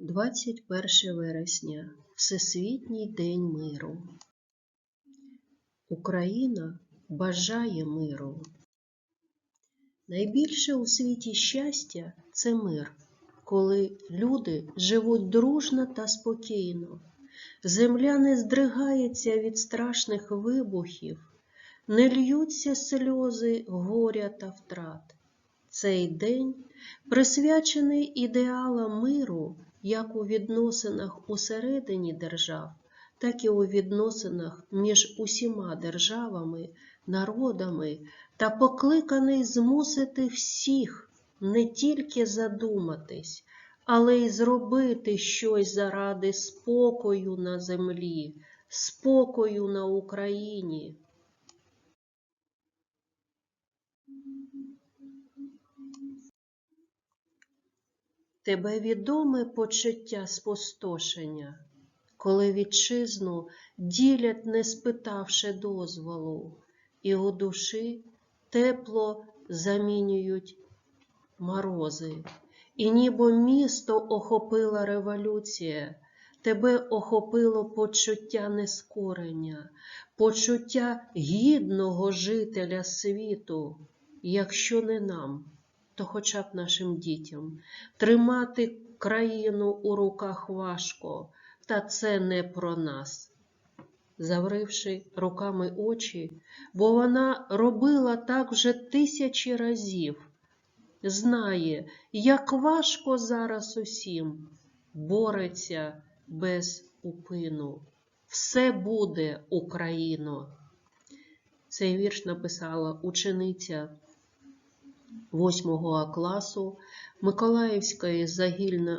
21 вересня Всесвітній день миру. Україна бажає миру. Найбільше у світі щастя це мир, коли люди живуть дружно та спокійно. Земля не здригається від страшних вибухів, не льються сльози горя та втрат. Цей день присвячений ідеалам миру як у відносинах усередині держав, так і у відносинах між усіма державами, народами та покликаний змусити всіх не тільки задуматись, але й зробити щось заради спокою на землі, спокою на Україні. Тебе відоме почуття спустошення, коли вітчизну ділять, не спитавши дозволу, і у душі тепло замінюють морози, і ніби місто охопила революція, тебе охопило почуття нескорення, почуття гідного жителя світу, якщо не нам то хоча б нашим дітям. Тримати країну у руках важко, та це не про нас. Завривши руками очі, бо вона робила так вже тисячі разів, знає, як важко зараз усім, бореться без упину. Все буде, Україно. Цей вірш написала учениця 8 класу Миколаївської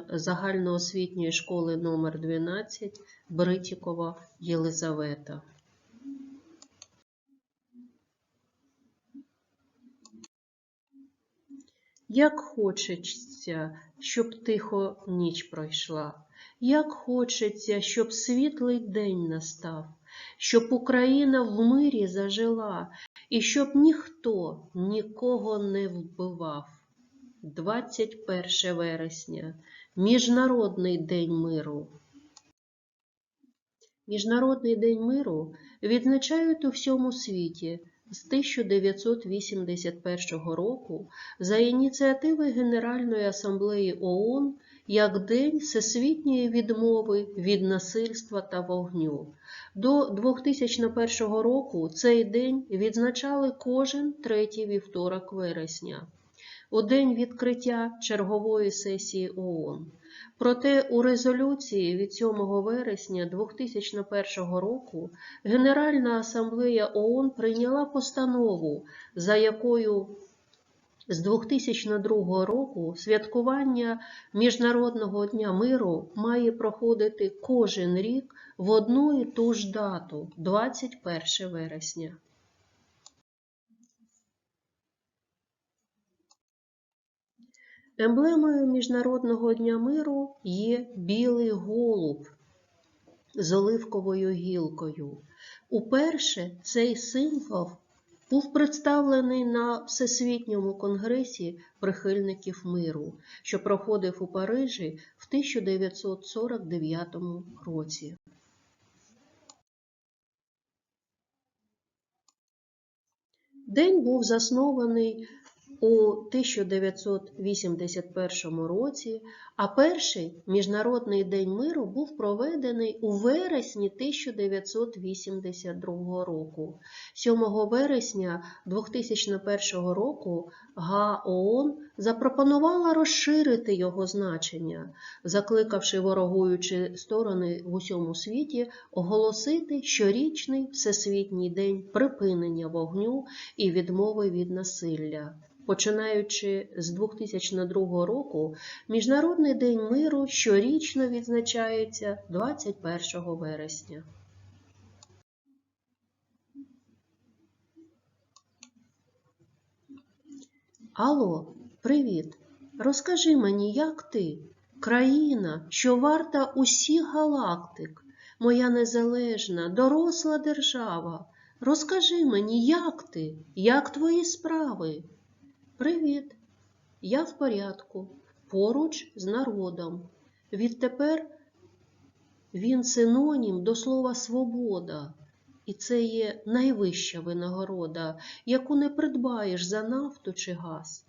загальноосвітньої школи номер 12 Бритікова Єлизавета. Як хочеться, щоб тихо ніч пройшла, як хочеться, щоб світлий день настав, щоб Україна в мирі зажила, і щоб ніхто нікого не вбивав. 21 вересня Міжнародний день миру. Міжнародний день миру відзначають у всьому світі з 1981 року за ініціативи Генеральної асамблеї ООН як День всесвітньої відмови від насильства та вогню. До 2001 року цей день відзначали кожен третій вівторок вересня, у день відкриття чергової сесії ООН. Проте у резолюції від 7 вересня 2001 року Генеральна асамблея ООН прийняла постанову, за якою з 2002 року святкування Міжнародного дня миру має проходити кожен рік в одну і ту ж дату 21 вересня. Емблемою Міжнародного дня миру є білий голуб з оливковою гілкою. Уперше цей символ був представлений на Всесвітньому конгресі прихильників миру, що проходив у Парижі в 1949 році. День був заснований у 1981 році, а перший Міжнародний день миру був проведений у вересні 1982 року. 7 вересня 2001 року ГА ООН запропонувала розширити його значення, закликавши ворогуючі сторони в усьому світі оголосити щорічний Всесвітній день припинення вогню і відмови від насилля. Починаючи з 2002 року, Міжнародний день миру щорічно відзначається 21 вересня. Алло, привіт. Розкажи мені, як ти? Країна, що варта усіх галактик, моя незалежна, доросла держава. Розкажи мені, як ти, як твої справи? Привіт, я в порядку, поруч з народом. Відтепер він синонім до слова свобода, і це є найвища винагорода, яку не придбаєш за нафту чи газ.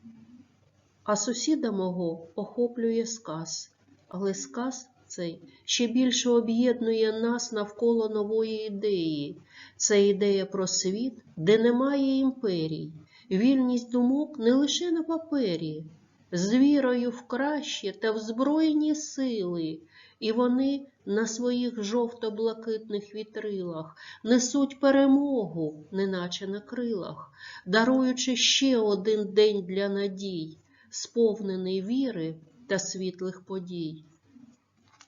А сусіда мого охоплює сказ, але сказ цей ще більше об'єднує нас навколо нової ідеї. Це ідея про світ, де немає імперій, вільність думок не лише на папері, з вірою в краще та в збройні сили, і вони на своїх жовто-блакитних вітрилах несуть перемогу, неначе на крилах, даруючи ще один день для надій, сповнений віри та світлих подій.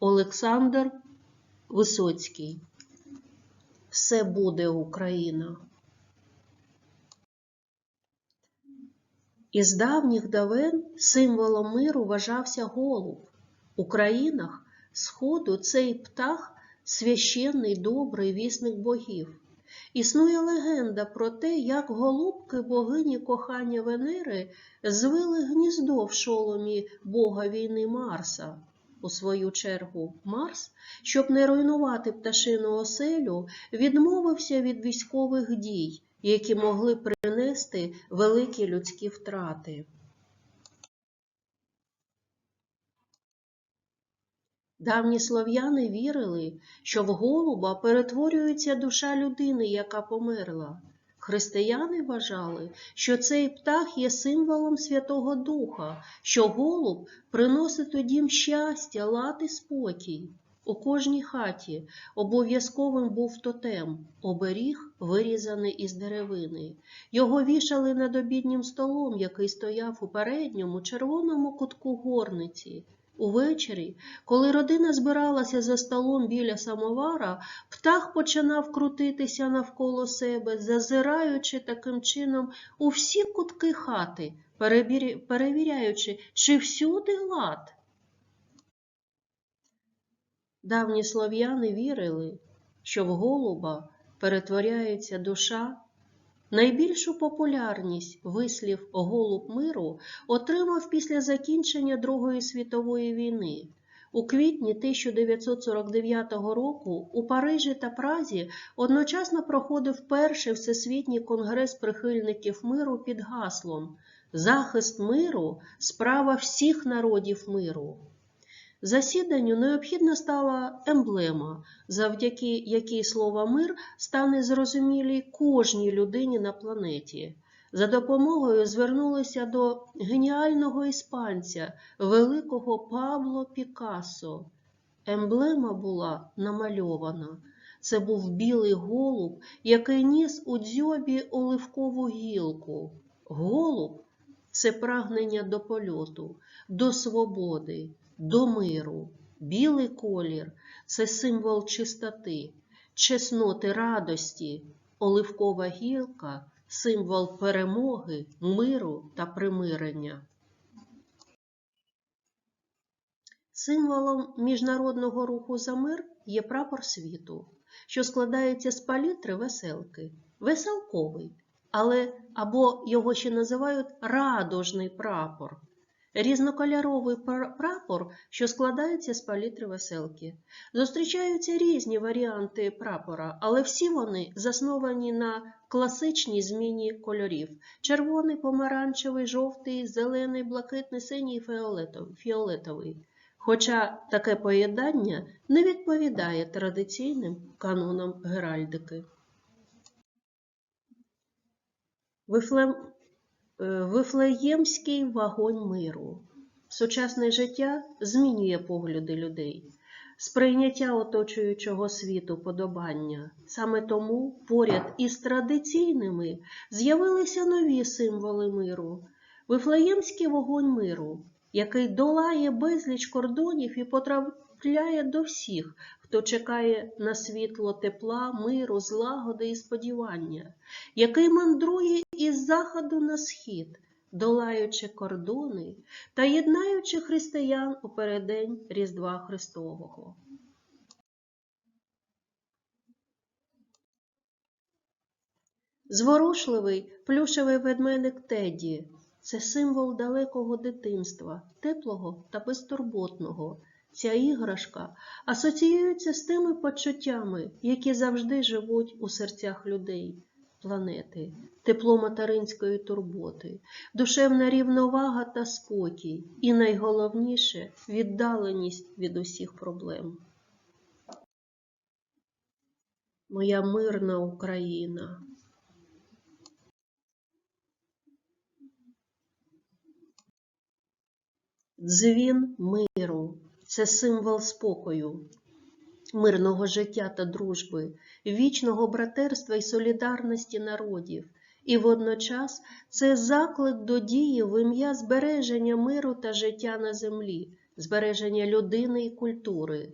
Олександр Висоцький. Все буде Україна. Із давніх давен символом миру вважався голуб. У країнах Сходу цей птах священний добрий вісник богів. Існує легенда про те, як голубки богині кохання Венери звили гніздо в шоломі бога війни Марса. У свою чергу, Марс, щоб не руйнувати пташину оселю, відмовився від військових дій, які могли принести великі людські втрати. Давні слов'яни вірили, що в голуба перетворюється душа людини, яка померла. Християни вважали, що цей птах є символом Святого Духа, що голуб приносить у дім щастя, лад і спокій. У кожній хаті обов'язковим був тотем, оберіг, вирізаний із деревини. Його вішали над обіднім столом, який стояв у передньому червоному кутку горниці. Увечері, коли родина збиралася за столом біля самовара, птах починав крутитися навколо себе, зазираючи таким чином у всі кутки хати, перевіряючи, чи всюди лад. Давні слов'яни вірили, що в голуба перетворяється душа. Найбільшу популярність вислів «голуб миру» отримав після закінчення Другої світової війни. У квітні 1949 року у Парижі та Празі одночасно проходив перший всесвітній конгрес прихильників миру під гаслом Захист миру справа всіх народів миру. Засіданню необхідна стала емблема, завдяки якій слово мир стане зрозумілі кожній людині на планеті. За допомогою звернулися до геніального іспанця, великого Пабло Пікассо. Емблема була намальована. Це був білий голуб, який ніс у дзьобі оливкову гілку. Голуб це прагнення до польоту, до свободи, до миру. Білий колір це символ чистоти, чесноти радості, оливкова гілка символ перемоги, миру та примирення. Символом міжнародного руху за мир є прапор світу, що складається з палітри веселки, веселковий, але або його ще називають радужний прапор. Різнокольоровий прапор, що складається з палітри веселки. Зустрічаються різні варіанти прапора, але всі вони засновані на класичній зміні кольорів: червоний, помаранчевий, жовтий, зелений, блакитний, синій фіолетовий. Хоча таке поєднання не відповідає традиційним канонам геральдики. Вифлем... Е, Вифлеємський вогонь миру. Сучасне життя змінює погляди людей, сприйняття оточуючого світу подобання. Саме тому поряд із традиційними з'явилися нові символи миру. Вифлеємський вогонь миру, який долає безліч кордонів і потрапляє до всіх, хто чекає на світло тепла, миру, злагоди і сподівання, який мандрує із заходу на схід, долаючи кордони та єднаючи християн у переддень Різдва Христового. Зворушливий плюшевий ведмедик Теді – це символ далекого дитинства, теплого та безтурботного. Ця іграшка асоціюється з тими почуттями, які завжди живуть у серцях людей, планети, тепло материнської турботи, душевна рівновага та спокій, і найголовніше віддаленість від усіх проблем. Моя мирна Україна. Дзвін миру це символ спокою, мирного життя та дружби, вічного братерства і солідарності народів. І водночас це заклик до дії в ім'я збереження миру та життя на землі, збереження людини і культури.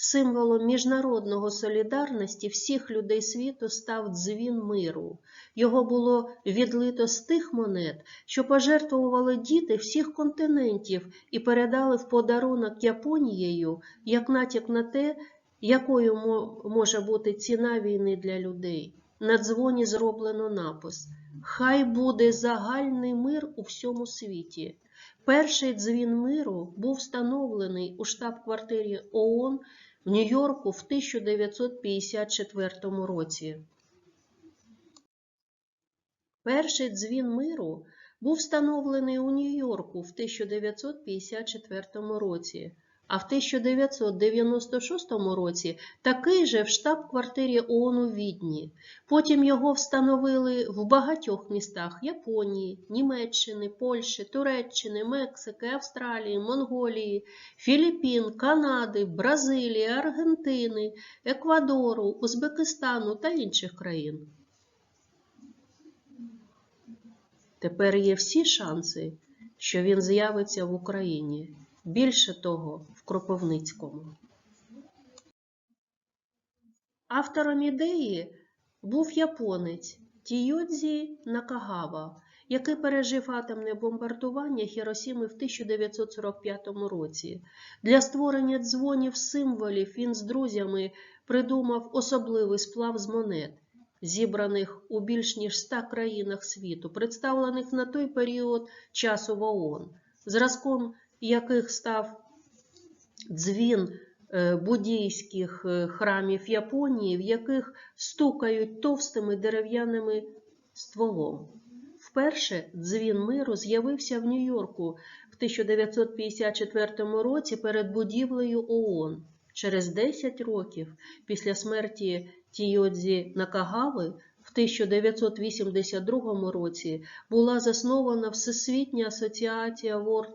Символом міжнародного солідарності всіх людей світу став дзвін миру. Його було відлито з тих монет, що пожертвували діти всіх континентів і передали в подарунок Японією як натяк на те, якою мо- може бути ціна війни для людей. На дзвоні зроблено напис Хай буде загальний мир у всьому світі. Перший дзвін миру був встановлений у штаб-квартирі ООН в Нью-Йорку в 1954 році. Перший дзвін миру був встановлений у Нью-Йорку в 1954 році, а в 1996 році такий же в штаб-квартирі ООН у Відні. Потім його встановили в багатьох містах Японії, Німеччини, Польщі, Туреччини, Мексики, Австралії, Монголії, Філіппін, Канади, Бразилії, Аргентини, Еквадору, Узбекистану та інших країн. Тепер є всі шанси, що він з'явиться в Україні. Більше того, Кропивницькому. Автором ідеї був японець Тійодзі Накагава, який пережив атомне бомбардування Хіросіми в 1945 році. Для створення дзвонів символів він з друзями придумав особливий сплав з монет, зібраних у більш ніж 100 країнах світу, представлених на той період часу в ООН, зразком яких став дзвін е, буддійських е, храмів Японії, в яких стукають товстими дерев'яними стволом. Вперше дзвін миру з'явився в Нью-Йорку в 1954 році перед будівлею ООН. Через 10 років після смерті Тійодзі Накагави в 1982 році була заснована Всесвітня асоціація World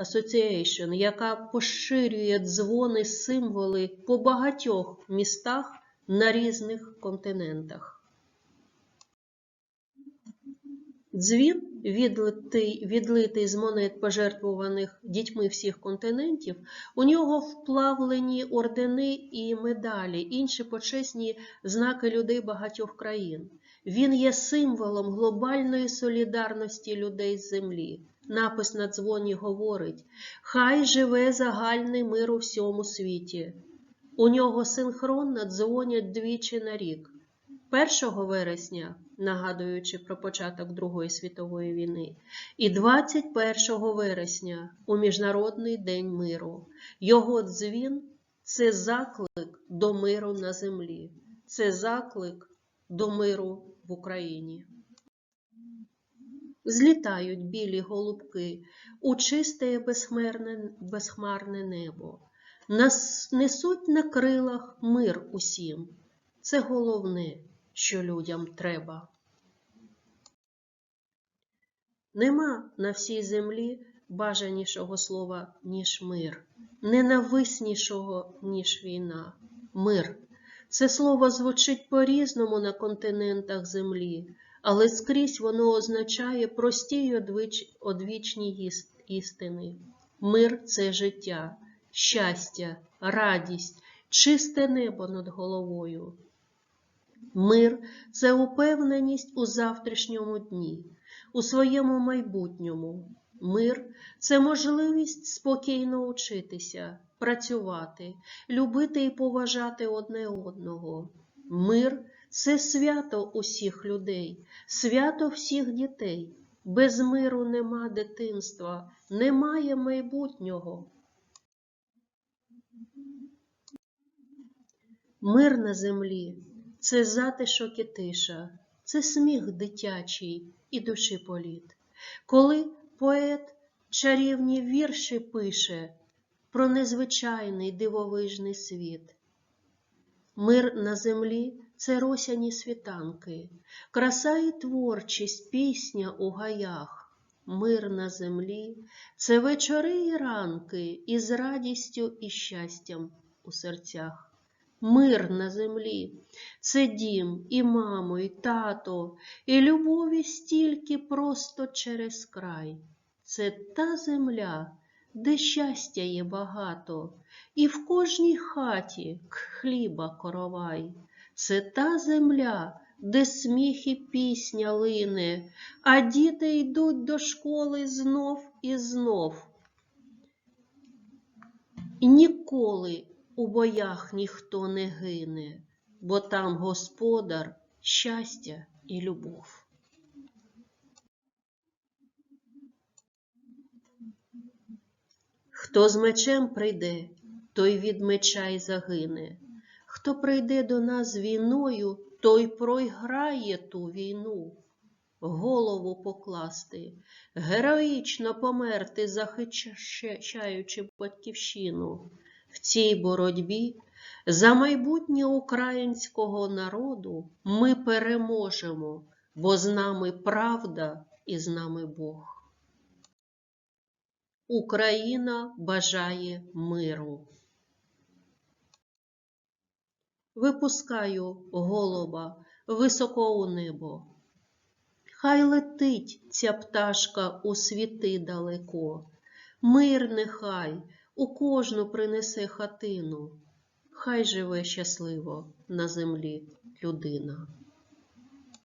Association, яка поширює дзвони символи по багатьох містах на різних континентах. Дзвін, відлитий, відлитий з монет, пожертвуваних дітьми всіх континентів, у нього вплавлені ордени і медалі, інші почесні знаки людей багатьох країн. Він є символом глобальної солідарності людей з землі. Напис на дзвоні говорить: Хай живе загальний мир у всьому світі. У нього синхронно дзвонять двічі на рік. 1 вересня, нагадуючи про початок Другої світової війни, і 21 вересня у Міжнародний день миру. Його дзвін це заклик до миру на землі, це заклик до миру в Україні. Злітають білі голубки у чисте безхмарне, безхмарне небо, Нас несуть на крилах мир усім. Це головне, що людям треба. Нема на всій землі бажанішого слова, ніж мир, ненависнішого, ніж війна. Мир. Це слово звучить по-різному на континентах землі, але скрізь воно означає прості й одвічні істини. Мир це життя, щастя, радість, чисте небо над головою. Мир це упевненість у завтрашньому дні, у своєму майбутньому. Мир це можливість спокійно учитися, працювати, любити і поважати одне одного. Мир це свято усіх людей, свято всіх дітей. Без миру нема дитинства, немає майбутнього. Мир на землі це затишок і тиша, це сміх дитячий і душі політ. Коли поет чарівні вірші пише про незвичайний дивовижний світ. Мир на землі це росяні світанки, краса і творчість, пісня у гаях. Мир на землі це вечори і ранки із радістю і щастям у серцях. Мир на землі це дім, і мамо, і тато, і любові стільки просто через край. Це та земля, де щастя є багато, і в кожній хаті хліба коровай. Це та земля, де сміх і пісня лине, а діти йдуть до школи знов і знов. Ніколи у боях ніхто не гине, бо там господар, щастя і любов. Хто з мечем прийде, той від меча й загине. Хто прийде до нас війною, той проіграє ту війну. Голову покласти, героїчно померти, захищаючи батьківщину. В цій боротьбі за майбутнє українського народу ми переможемо, бо з нами правда і з нами Бог. Україна бажає миру. Випускаю голуба високо у небо. Хай летить ця пташка у світи далеко. Мир нехай у кожну принесе хатину. Хай живе щасливо на землі людина.